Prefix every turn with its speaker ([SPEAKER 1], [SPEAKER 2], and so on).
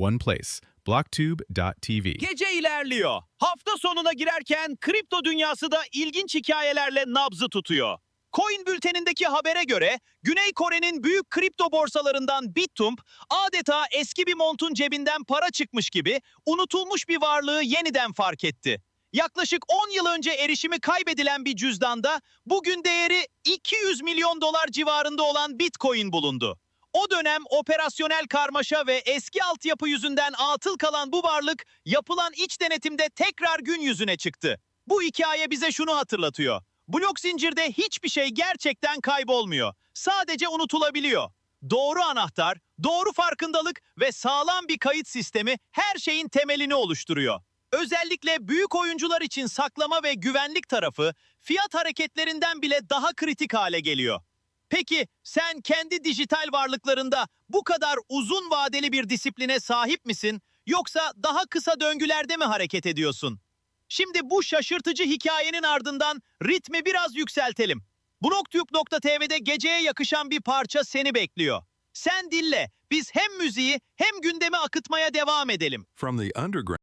[SPEAKER 1] one place. Blocktube.tv.
[SPEAKER 2] Gece ilerliyor. Hafta sonuna girerken kripto dünyası da ilginç hikayelerle nabzı tutuyor. Coin bültenindeki habere göre Güney Kore'nin büyük kripto borsalarından Bitump adeta eski bir montun cebinden para çıkmış gibi unutulmuş bir varlığı yeniden fark etti. Yaklaşık 10 yıl önce erişimi kaybedilen bir cüzdanda bugün değeri 200 milyon dolar civarında olan Bitcoin bulundu. O dönem operasyonel karmaşa ve eski altyapı yüzünden atıl kalan bu varlık yapılan iç denetimde tekrar gün yüzüne çıktı. Bu hikaye bize şunu hatırlatıyor. Blok zincirde hiçbir şey gerçekten kaybolmuyor. Sadece unutulabiliyor. Doğru anahtar, doğru farkındalık ve sağlam bir kayıt sistemi her şeyin temelini oluşturuyor. Özellikle büyük oyuncular için saklama ve güvenlik tarafı fiyat hareketlerinden bile daha kritik hale geliyor. Peki sen kendi dijital varlıklarında bu kadar uzun vadeli bir disipline sahip misin yoksa daha kısa döngülerde mi hareket ediyorsun? Şimdi bu şaşırtıcı hikayenin ardından ritmi biraz yükseltelim. Blogtube.tv'de geceye yakışan bir parça seni bekliyor. Sen dille, biz hem müziği hem gündemi akıtmaya devam edelim.
[SPEAKER 3] From the underground.